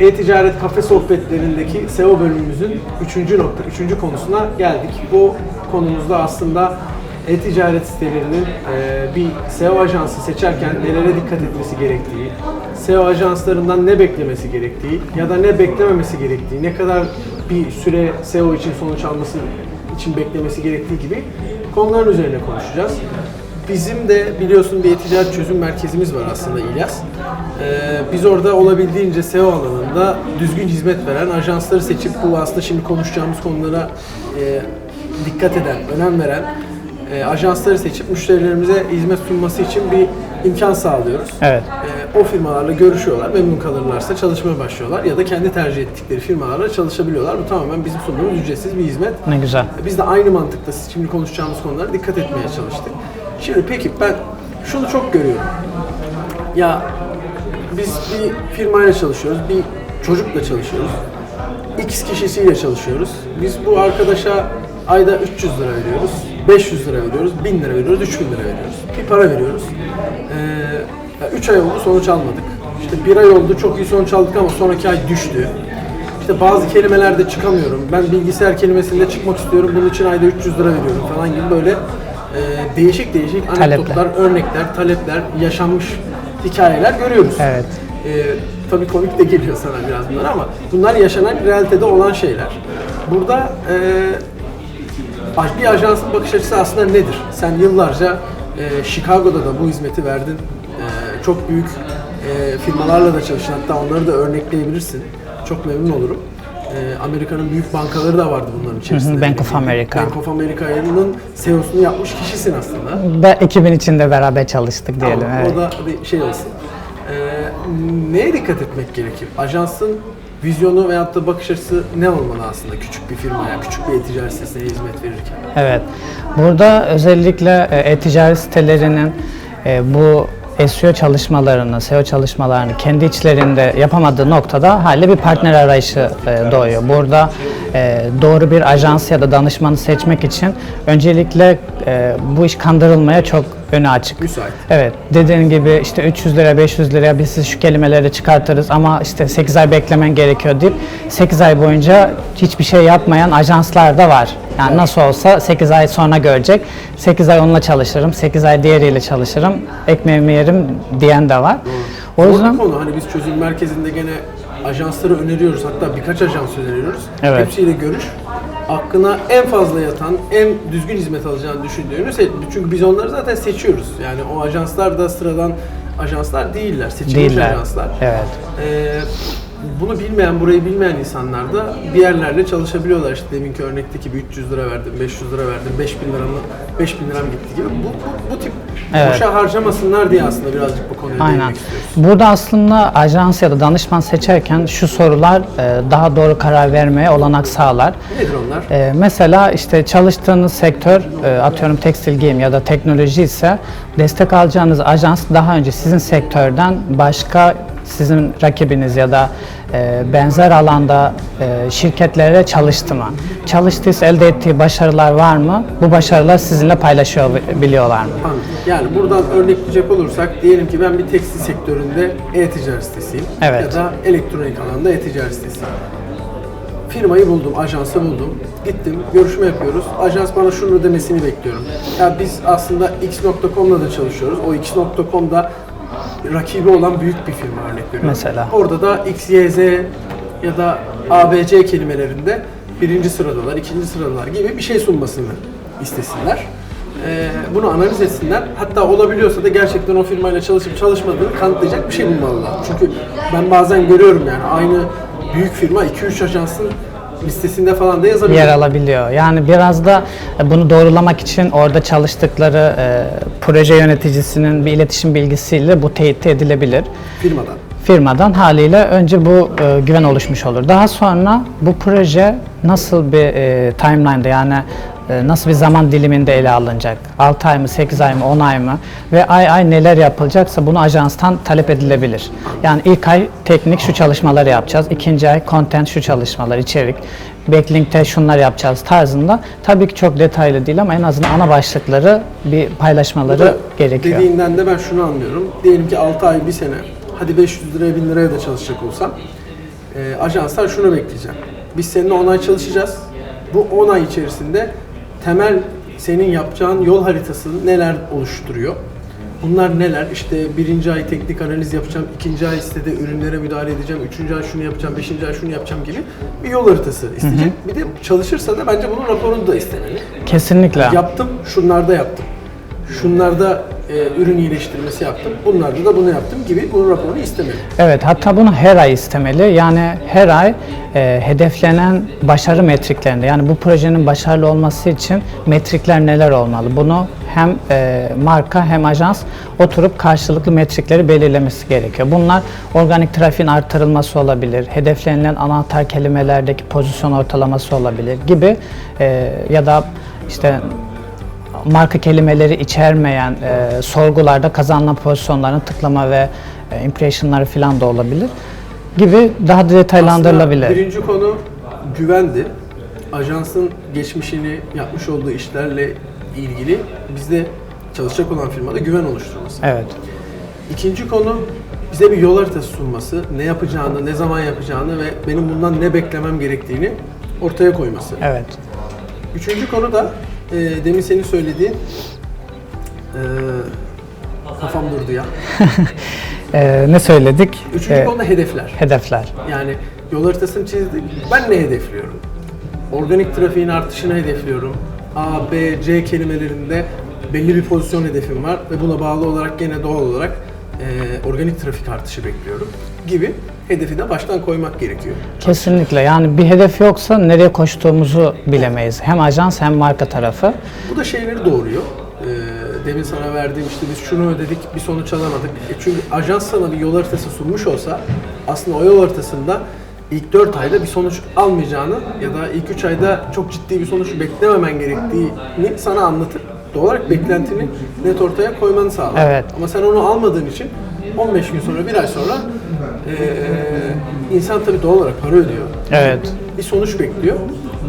E-Ticaret Kafe Sohbetlerindeki SEO bölümümüzün 3. nokta, 3. konusuna geldik. Bu konumuzda aslında e-ticaret sitelerinin e, bir SEO ajansı seçerken nelere dikkat etmesi gerektiği, SEO ajanslarından ne beklemesi gerektiği ya da ne beklememesi gerektiği, ne kadar bir süre SEO için sonuç alması için beklemesi gerektiği gibi konuların üzerine konuşacağız. Bizim de biliyorsun bir e-ticaret çözüm merkezimiz var aslında İlyas. Ee, biz orada olabildiğince SEO alanında düzgün hizmet veren ajansları seçip bu aslında şimdi konuşacağımız konulara e, dikkat eden, önem veren e, ajansları seçip müşterilerimize hizmet sunması için bir imkan sağlıyoruz. Evet. E, o firmalarla görüşüyorlar, memnun kalırlarsa çalışmaya başlıyorlar ya da kendi tercih ettikleri firmalarla çalışabiliyorlar. Bu tamamen bizim sunduğumuz ücretsiz bir hizmet. Ne güzel. Biz de aynı mantıkta şimdi konuşacağımız konulara dikkat etmeye çalıştık. Şimdi peki ben şunu çok görüyorum. Ya biz bir firmayla çalışıyoruz, bir çocukla çalışıyoruz. X kişisiyle çalışıyoruz. Biz bu arkadaşa ayda 300 lira veriyoruz, 500 lira veriyoruz, 1000 lira veriyoruz, 3000 lira veriyoruz. Bir para veriyoruz. Ee, 3 ay oldu sonuç almadık. İşte bir ay oldu çok iyi sonuç aldık ama sonraki ay düştü. İşte bazı kelimelerde çıkamıyorum. Ben bilgisayar kelimesinde çıkmak istiyorum. Bunun için ayda 300 lira veriyorum falan gibi böyle e, değişik değişik anekdotlar, örnekler, talepler, yaşanmış hikayeler görüyoruz. Evet. E, tabii komik de geliyor sana biraz bunlar ama bunlar yaşanan realitede olan şeyler. Burada e, bir ajansın bakış açısı aslında nedir? Sen yıllarca e, Chicago'da da bu hizmeti verdin. E, çok büyük e, firmalarla da çalıştın. Hatta onları da örnekleyebilirsin. Çok memnun olurum. E, Amerika'nın büyük bankaları da vardı bunların içerisinde. Bank of America. Bank of America'nın CEO'sunu yapmış kişisin aslında. Ve ekibin içinde beraber çalıştık diyelim. Tamam, evet. O da bir şey olsun. Ee, neye dikkat etmek gerekir? Ajansın vizyonu veyahut da bakış açısı ne olmalı aslında küçük bir firmaya, küçük bir e-ticaret sitesine hizmet verirken? Evet. Burada özellikle e, e-ticaret sitelerinin e, bu SEO çalışmalarını, SEO çalışmalarını kendi içlerinde yapamadığı noktada haliyle bir partner arayışı e, doğuyor. Burada e, doğru bir ajans ya da danışmanı seçmek için öncelikle e, bu iş kandırılmaya çok önü açık. Müsait. Evet, dediğin gibi işte 300 lira, 500 liraya biz siz şu kelimeleri çıkartırız ama işte 8 ay beklemen gerekiyor deyip 8 ay boyunca hiçbir şey yapmayan ajanslar da var. Yani nasıl olsa 8 ay sonra görecek. 8 ay onunla çalışırım, 8 ay diğeriyle çalışırım, ekmeğimi yerim diyen de var. O Zor yüzden konu. Hani biz çözüm merkezinde gene ajansları öneriyoruz. Hatta birkaç ajans öneriyoruz. Evet. Hepsiyle görüş. Aklına en fazla yatan, en düzgün hizmet alacağını düşündüğünü seç. Çünkü biz onları zaten seçiyoruz. Yani o ajanslar da sıradan ajanslar değiller. Seçilmiş değiller. ajanslar. Evet. Ee, bunu bilmeyen, burayı bilmeyen insanlar da diğerlerle çalışabiliyorlar. İşte deminki örnekteki bir 300 lira verdim, 500 lira verdim, 5000 liram 5000 liram gitti gibi. Bu, bu, bu tip Evet. boşa harcamasınlar diye aslında birazcık bu konuya Aynen. Burada aslında ajans ya da danışman seçerken şu sorular e, daha doğru karar vermeye olanak sağlar. Nedir onlar? Ee, mesela işte çalıştığınız sektör e, atıyorum tekstil giyim ya da teknoloji ise destek alacağınız ajans daha önce sizin sektörden başka sizin rakibiniz ya da e, benzer alanda e, şirketlere çalıştı mı? Çalıştıysa elde ettiği başarılar var mı? Bu başarılar sizinle paylaşıyor biliyorlar mı? Anladım. Yani buradan örnekleyecek olursak diyelim ki ben bir tekstil sektöründe e-ticaret sitesiyim. Evet. Ya da elektronik alanda e-ticaret sitesiyim. Firmayı buldum, ajansı buldum. Gittim, görüşme yapıyoruz. Ajans bana şunu demesini bekliyorum. Ya biz aslında x.com'la da çalışıyoruz. O x.com'da rakibi olan büyük bir firma örnek veriyorum. Mesela? Orada da x, y, z ya da ABC kelimelerinde birinci sıradalar, ikinci sıradalar gibi bir şey sunmasını istesinler. Ee, bunu analiz etsinler. Hatta olabiliyorsa da gerçekten o firmayla çalışıp çalışmadığını kanıtlayacak bir şey bulmalılar. Çünkü ben bazen görüyorum yani aynı büyük firma 2-3 ajansın listesinde falan da yazabiliyor. yer alabiliyor. Yani biraz da e, bunu doğrulamak için orada çalıştıkları e, proje yöneticisinin bir iletişim bilgisiyle bu teyit edilebilir. firmadan. Firmadan haliyle önce bu e, güven oluşmuş olur. Daha sonra bu proje nasıl bir e, timeline'da yani nasıl bir zaman diliminde ele alınacak? 6 ay mı, 8 ay mı, 10 ay mı? Ve ay ay neler yapılacaksa bunu ajanstan talep edilebilir. Yani ilk ay teknik şu çalışmaları yapacağız. ikinci ay content şu çalışmalar, içerik. Backlink'te şunlar yapacağız tarzında. Tabii ki çok detaylı değil ama en azından ana başlıkları bir paylaşmaları Burada gerekiyor. Dediğinden de ben şunu anlıyorum. Diyelim ki 6 ay, 1 sene, hadi 500 liraya, 1000 liraya da çalışacak olsam, e, ajanslar şunu bekleyeceğim. Biz seninle 10 ay çalışacağız. Bu 10 ay içerisinde temel senin yapacağın yol haritası neler oluşturuyor? Bunlar neler? İşte birinci ay teknik analiz yapacağım, ikinci ay sitede ürünlere müdahale edeceğim, üçüncü ay şunu yapacağım, beşinci ay şunu yapacağım gibi bir yol haritası isteyecek. Bir de çalışırsa da bence bunun raporunu da istemeli. Kesinlikle. Yaptım, şunlarda yaptım. Şunlarda e, ürün iyileştirmesi yaptım, bunlarda da bunu yaptım gibi bunun raporunu istemeli. Evet, hatta bunu her ay istemeli. Yani her ay e, hedeflenen başarı metriklerinde, yani bu projenin başarılı olması için metrikler neler olmalı? Bunu hem e, marka hem ajans oturup karşılıklı metrikleri belirlemesi gerekiyor. Bunlar organik trafiğin artırılması olabilir, hedeflenilen anahtar kelimelerdeki pozisyon ortalaması olabilir gibi e, ya da işte marka kelimeleri içermeyen e, sorgularda kazanılan pozisyonların tıklama ve e, impressionları falan da olabilir gibi daha detaylandırılabilir. Aslında birinci konu güvendi. Ajansın geçmişini yapmış olduğu işlerle ilgili bizde çalışacak olan firmada güven oluşturması. Evet. İkinci konu bize bir yol haritası sunması, ne yapacağını, ne zaman yapacağını ve benim bundan ne beklemem gerektiğini ortaya koyması. Evet. Üçüncü konu da e, demin senin söylediğin e, kafam durdu ya. E, ne söyledik? Üçüncü E, konu da hedefler. hedefler. Yani yol haritasını çizdik. Ben ne hedefliyorum? Organik trafiğin artışını hedefliyorum. A, B, C kelimelerinde belli bir pozisyon hedefim var ve buna bağlı olarak gene doğal olarak e, organik trafik artışı bekliyorum gibi hedefi de baştan koymak gerekiyor. Kesinlikle. Yani bir hedef yoksa nereye koştuğumuzu bilemeyiz. Hem ajans hem marka tarafı. Bu da şeyleri doğuruyor. Ee, demin sana verdiğim işte biz şunu ödedik, bir sonuç alamadık. E çünkü ajans sana bir yol haritası sunmuş olsa aslında o yol haritasında ilk 4 ayda bir sonuç almayacağını ya da ilk 3 ayda çok ciddi bir sonuç beklememen gerektiğini sana anlatır. Doğal olarak beklentini net ortaya koymanı sağlar. Evet. Ama sen onu almadığın için 15 gün sonra, bir ay sonra ee, insan tabii doğal olarak para ödüyor. Evet. Bir sonuç bekliyor.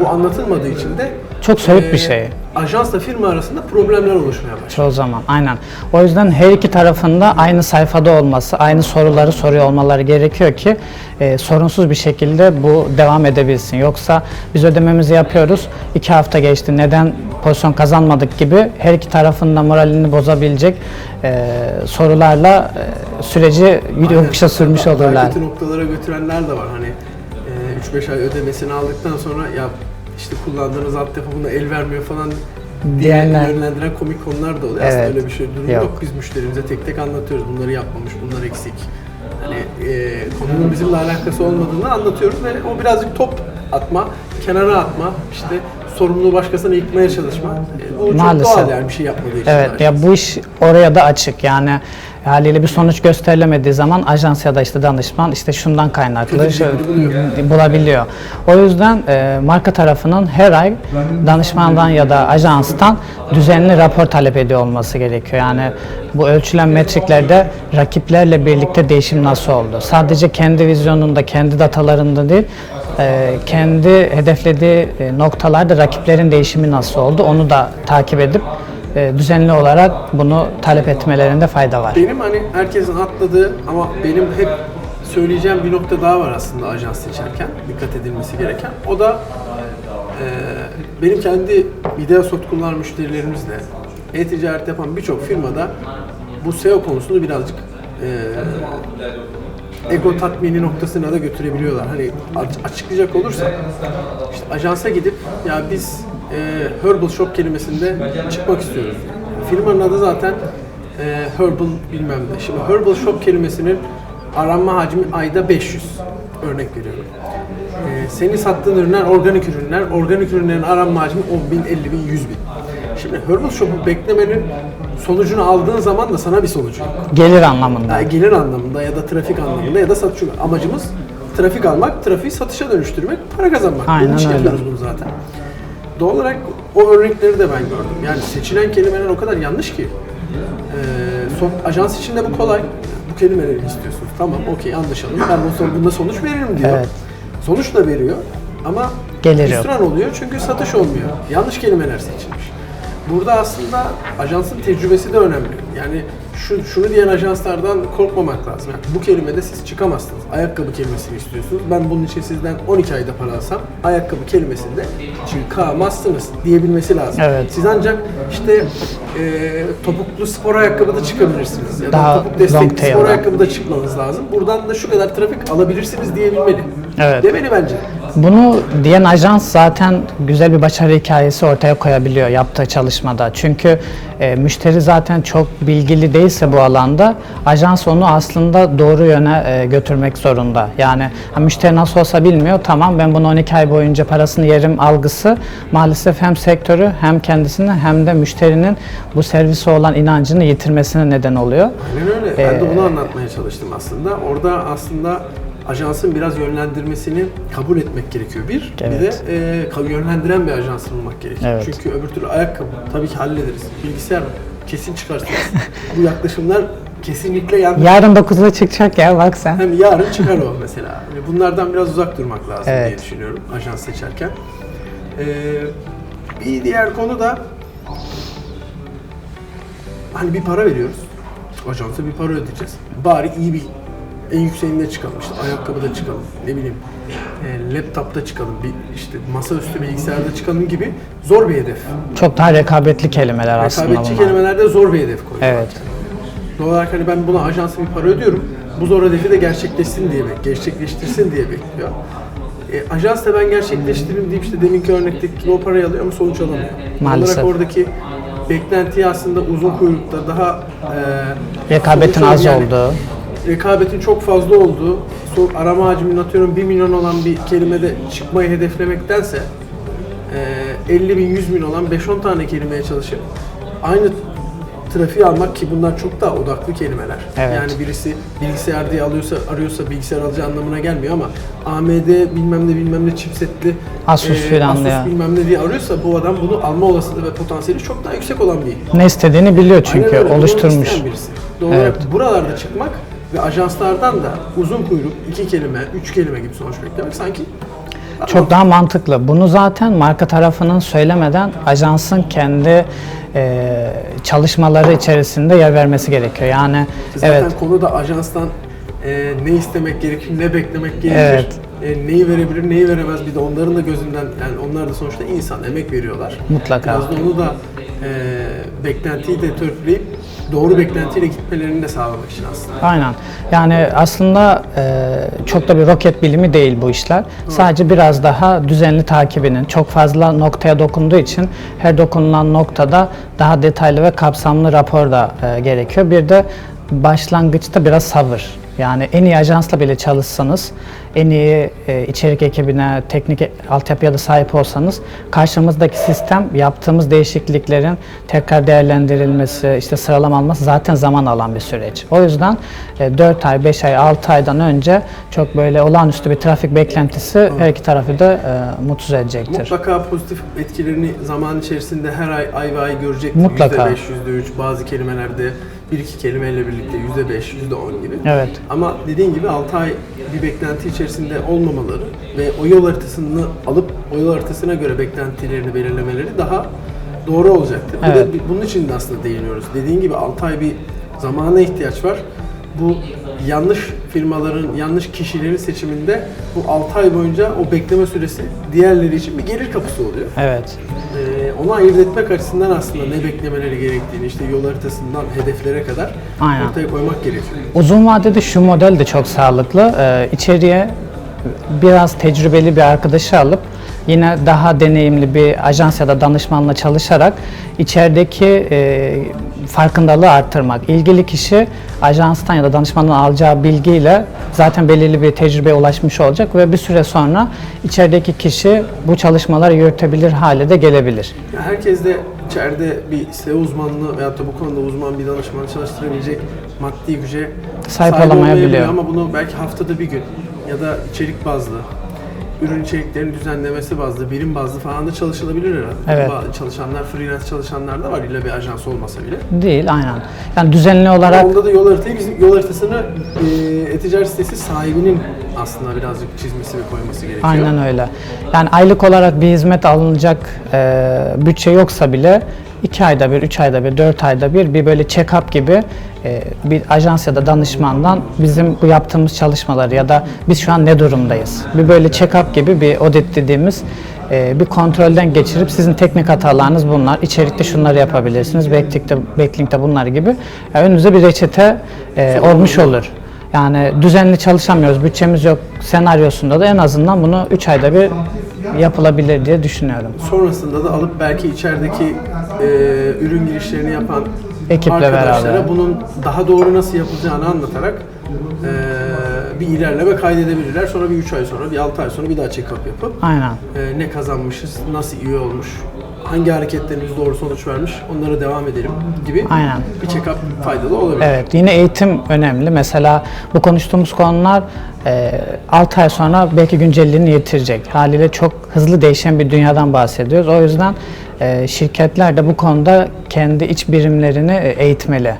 Bu anlatılmadığı için de Çok soyut bir ee, şey. Ajansla firma arasında problemler oluşmaya başlıyor. Çoğu zaman aynen. O yüzden her iki tarafında aynı sayfada olması, aynı soruları soruyor olmaları gerekiyor ki e, sorunsuz bir şekilde bu devam edebilsin. Yoksa biz ödememizi yapıyoruz, iki hafta geçti neden pozisyon kazanmadık gibi her iki tarafın da moralini bozabilecek e, sorularla e, süreci yokuşa sürmüş olurlar. Kötü noktalara götürenler de var. Hani e, 3-5 ay ödemesini aldıktan sonra ya işte kullandığınız altyapı buna el vermiyor falan diye Diyenler. yönlendiren komik konular da oluyor. Aslında Evet. öyle bir şey durum Yok. yok. Biz müşterimize tek tek anlatıyoruz. Bunları yapmamış, bunlar eksik. Hani e, konunun bizimle alakası olmadığını anlatıyoruz ve o birazcık top atma, kenara atma, işte sorumluluğu başkasına yıkmaya çalışma. E, bu çok Maalesef. doğal yani bir şey yapmadığı için. Evet ya bu iş oraya da açık yani haliyle bir sonuç gösterilemediği zaman ajans ya da işte danışman işte şundan kaynaklı şöyle- şey bulabiliyor. O yüzden e, marka tarafının her ay danışmandan ya da ajanstan düzenli rapor talep ediyor olması gerekiyor. Yani bu ölçülen metriklerde rakiplerle birlikte değişim nasıl oldu? Sadece kendi vizyonunda, kendi datalarında değil, kendi hedeflediği e, noktalarda rakiplerin değişimi nasıl oldu? Onu da takip edip e, düzenli olarak bunu talep etmelerinde fayda var. Benim hani herkesin atladığı ama benim hep söyleyeceğim bir nokta daha var aslında ajans seçerken dikkat edilmesi gereken. O da e, benim kendi Videosoft kullanan müşterilerimizle e-ticaret yapan birçok firmada bu SEO konusunu birazcık ego tatmini noktasına da götürebiliyorlar. Hani aç- açıklayacak olursam işte ajansa gidip ya biz e, herbal shop kelimesinde çıkmak istiyoruz. Firmanın adı zaten e, herbal bilmem ne. Şimdi herbal shop kelimesinin aranma hacmi ayda 500 örnek veriyorum. E, senin sattığın ürünler organik ürünler. Organik ürünlerin aranma hacmi 10 bin, 50 bin, 100 bin. Şimdi herbal shop'u beklemenin sonucunu aldığın zaman da sana bir sonucu yok. Gelir anlamında. Yani gelir anlamında ya da trafik anlamında ya da satış amacımız trafik almak, trafiği satışa dönüştürmek, para kazanmak. Aynen Bunun için öyle. yapıyoruz bunu zaten. Doğal olarak o örnekleri de ben gördüm. Yani seçilen kelimeler o kadar yanlış ki. Ee, son- ajans için de bu kolay. Bu kelimeleri istiyorsunuz. Tamam, okey anlaşalım. Ben bu son, bunda sonuç veririm diyor. Evet. Sonuç da veriyor ama Gelir yok. hüsran oluyor çünkü satış olmuyor. Yanlış kelimeler seçilmiş. Burada aslında ajansın tecrübesi de önemli. Yani şu, şunu diyen ajanslardan korkmamak lazım. Yani bu kelimede siz çıkamazsınız. Ayakkabı kelimesini istiyorsunuz. Ben bunun için sizden 12 ayda para alsam ayakkabı kelimesinde çıkamazsınız diyebilmesi lazım. Evet. Siz ancak işte e, topuklu spor ayakkabıda çıkabilirsiniz. Ya da Daha topuk destekli spor ayakkabıda çıkmanız lazım. Buradan da şu kadar trafik alabilirsiniz diyebilmeli. Evet. Demeli bence. Bunu diyen ajans zaten güzel bir başarı hikayesi ortaya koyabiliyor yaptığı çalışmada. Çünkü e, müşteri zaten çok bilgili değilse bu alanda ajans onu aslında doğru yöne e, götürmek zorunda. Yani ha, müşteri nasıl olsa bilmiyor tamam ben bunu 12 ay boyunca parasını yerim algısı maalesef hem sektörü hem kendisini hem de müşterinin bu servise olan inancını yitirmesine neden oluyor. Aynen öyle. Ben de Ee, bunu anlatmaya çalıştım aslında. Orada aslında ajansın biraz yönlendirmesini kabul etmek gerekiyor. Bir, bir de Evet. e, yönlendiren bir ajans bulmak gerekiyor. Evet. Çünkü öbür türlü ayakkabı tabii ki hallederiz. Bilgisayar kesin çıkarsınız. Bu yaklaşımlar kesinlikle yanlış. Yarın 9'da çıkacak ya bak sen. Hem yarın çıkar o mesela. Yani Bunlardan biraz uzak durmak lazım diye Evet. düşünüyorum ajans seçerken. Ee, bir diğer konu da hani bir para veriyoruz. Ajansa bir para ödeyeceğiz. Bari iyi bir en yükseğinde çıkalım işte ayakkabıda çıkalım ne bileyim e, laptopta çıkalım bir işte masaüstü bilgisayarda çıkalım gibi zor bir hedef. Çok daha rekabetli kelimeler aslında Rekabetçi bunlar. kelimelerde zor bir hedef koyuyorlar. Evet. Doğal olarak hani ben buna ajansa bir para ödüyorum. Bu zor hedefi de gerçekleşsin diye bek- gerçekleştirsin diye bekliyor. E, ajans da ben gerçekleştireyim deyip işte deminki örnekteki gibi o parayı alıyor ama sonuç alamıyor. Maalesef. olarak oradaki beklentiyi aslında uzun kuyrukta daha e, Rekabetin sonuç- az yani olduğu. Rekabetin çok fazla olduğu, arama hacminin atıyorum 1 milyon olan bir kelimede çıkmayı hedeflemektense e, 50 bin 100 bin olan 5-10 tane kelimeye çalışıp aynı trafiği almak ki bunlar çok daha odaklı kelimeler. Evet. Yani birisi bilgisayar diye alıyorsa arıyorsa bilgisayar alacağı anlamına gelmiyor ama AMD bilmem ne bilmem ne chipsetli Asus filan Asus ya. bilmem ne diye arıyorsa bu adam bunu alma olasılığı ve potansiyeli çok daha yüksek olan bir Ne istediğini biliyor çünkü Aynen öyle, bunu oluşturmuş. birisi. Doğal Evet. buralarda çıkmak ve ajanslardan da uzun kuyruk, iki kelime, üç kelime gibi sonuç beklemek sanki Çok daha mantıklı. Bunu zaten marka tarafının söylemeden ajansın kendi e, çalışmaları içerisinde yer vermesi gerekiyor. Yani zaten evet konu da ajanstan e, ne istemek gerekir, ne beklemek gerekir, Evet. e, neyi verebilir, neyi veremez bir de onların da gözünden yani onlar da sonuçta insan, emek veriyorlar. Mutlaka. Biraz da onu da e, beklentiyi de törpüleyip doğru beklentiyle gitmelerini de sağlamak için aslında. aynen. Yani aslında e, çok da bir roket bilimi değil bu işler. Sadece biraz daha düzenli takibinin çok fazla noktaya dokunduğu için her dokunulan noktada daha detaylı ve kapsamlı rapor da e, gerekiyor. Bir de başlangıçta biraz sabır. Yani en iyi ajansla bile çalışsanız, en iyi e, içerik ekibine, teknik altyapıya da sahip olsanız karşımızdaki sistem yaptığımız değişikliklerin tekrar değerlendirilmesi, işte sıralama alması zaten zaman alan bir süreç. O yüzden e, 4 ay, 5 ay, 6 aydan önce çok böyle olağanüstü bir trafik beklentisi her iki tarafı da e, mutsuz edecektir. Mutlaka pozitif etkilerini zaman içerisinde her ay ay ve ay görecektir. Mutlaka. %5, %3 bazı kelimelerde bir iki kelimeyle birlikte %5, %10 gibi. Evet. Ama dediğin gibi 6 ay bir beklenti içerisinde olmamaları ve o yol haritasını alıp o yol haritasına göre beklentilerini belirlemeleri daha doğru olacaktır. Bir Evet. de bunun için de aslında değiniyoruz. Dediğin gibi 6 ay bir zamana ihtiyaç var. Bu yanlış firmaların, yanlış kişilerin seçiminde bu 6 ay boyunca o bekleme süresi diğerleri için bir gelir kapısı oluyor. Evet. Onu ayırt etmek açısından aslında ne beklemeleri gerektiğini işte yol haritasından hedeflere kadar Aynen. ortaya koymak gerekiyor. Uzun vadede şu model de çok sağlıklı. Ee, içeriye biraz tecrübeli bir arkadaşı alıp yine daha deneyimli bir ajans ya da danışmanla çalışarak içerideki e, farkındalığı arttırmak. İlgili kişi ajanstan ya da danışmandan alacağı bilgiyle zaten belirli bir tecrübeye ulaşmış olacak ve bir süre sonra içerideki kişi bu çalışmaları yürütebilir hale de gelebilir. Herkes de içeride bir SEO uzmanlığı veyahut da bu konuda uzman bir danışmanı çalıştırabilecek maddi güce Sahip olmayabiliyor olamayabiliyor. Ama bunu belki haftada bir gün ya da içerik bazlı, ürün içeriklerinin düzenlemesi bazlı, birim bazlı falan da çalışılabilir herhalde. Evet. Bazı çalışanlar, freelance çalışanlar da var illa bir ajans olmasa bile. Değil, aynen. Yani düzenli olarak onda da yol haritayı, bizim yol haritasını e-ticaret sitesi sahibinin aslında birazcık çizmesi ve koyması gerekiyor. Aynen öyle. Yani aylık olarak bir hizmet alınacak e, bütçe yoksa bile 2 ayda bir, 3 ayda bir, 4 ayda bir bir böyle check-up gibi e, bir ajans ya da danışmandan bizim bu yaptığımız çalışmaları ya da biz şu an ne durumdayız? Bir böyle check-up gibi bir audit dediğimiz e, bir kontrolden geçirip sizin teknik hatalarınız bunlar. İçerikte şunları yapabilirsiniz. Backlink'te, backlink'te bunlar gibi. Yani önünüze bir reçete e, olmuş olur. Yani düzenli çalışamıyoruz, bütçemiz yok senaryosunda da en azından bunu 3 ayda bir yapılabilir diye düşünüyorum. Sonrasında da alıp belki içerideki e, ürün girişlerini yapan Ekiple arkadaşlara beraber. bunun daha doğru nasıl yapılacağını anlatarak e, bir ilerleme kaydedebilirler. Sonra bir 3 ay sonra, bir 6 ay sonra bir daha check-up yapıp Aynen. e, ne kazanmışız, nasıl iyi olmuş, hangi hareketlerimiz doğru sonuç vermiş, onlara devam edelim gibi Aynen. bir check-up faydalı olabilir. Evet, yine eğitim önemli. Mesela bu konuştuğumuz konular 6 ay sonra belki güncelliğini yitirecek. Haliyle çok hızlı değişen bir dünyadan bahsediyoruz. O yüzden e, şirketler de bu konuda kendi iç birimlerini e, eğitmeli.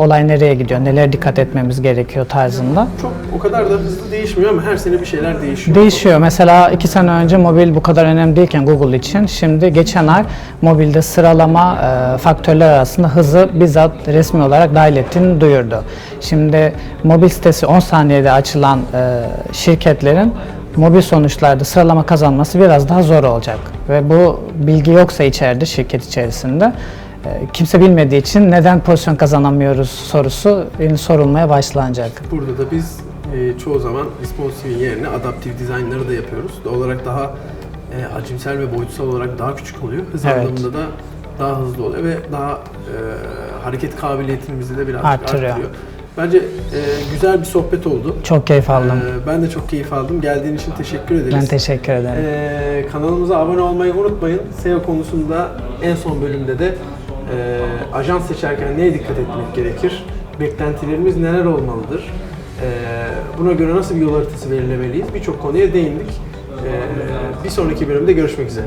Olay nereye gidiyor, neler dikkat etmemiz gerekiyor tarzında. Çok o kadar da hızlı değişmiyor ama her sene bir şeyler değişiyor. Değişiyor. Mesela iki sene önce mobil bu kadar önemli değilken Google için şimdi geçen ay mobilde sıralama e, faktörler arasında hızı bizzat resmi olarak dahil ettiğini duyurdu. Şimdi mobil sitesi 10 saniyede açılan e, şirketlerin mobil sonuçlarda sıralama kazanması biraz daha zor olacak. Ve bu bilgi yoksa içeride şirket içerisinde kimse bilmediği için neden pozisyon kazanamıyoruz sorusu sorulmaya başlanacak. Burada da biz e, çoğu zaman responsive yerine adaptive designları da yapıyoruz. Doğal olarak daha e, hacimsel ve boyutsal olarak daha küçük oluyor. Hız Evet. anlamında da daha hızlı oluyor ve daha e, hareket kabiliyetimizi de birazcık Arttırıyor. arttırıyor. Bence e, güzel bir sohbet oldu. Çok keyif aldım. E, ben de çok keyif aldım. Geldiğin için teşekkür ederiz. Ben teşekkür ederim. Ee, kanalımıza abone olmayı unutmayın. SEO konusunda en son bölümde de e, ajans seçerken neye dikkat etmek gerekir? Beklentilerimiz neler olmalıdır? Ee, buna göre nasıl bir yol haritası belirlemeliyiz? Birçok konuya değindik. Ee, bir sonraki bölümde görüşmek üzere.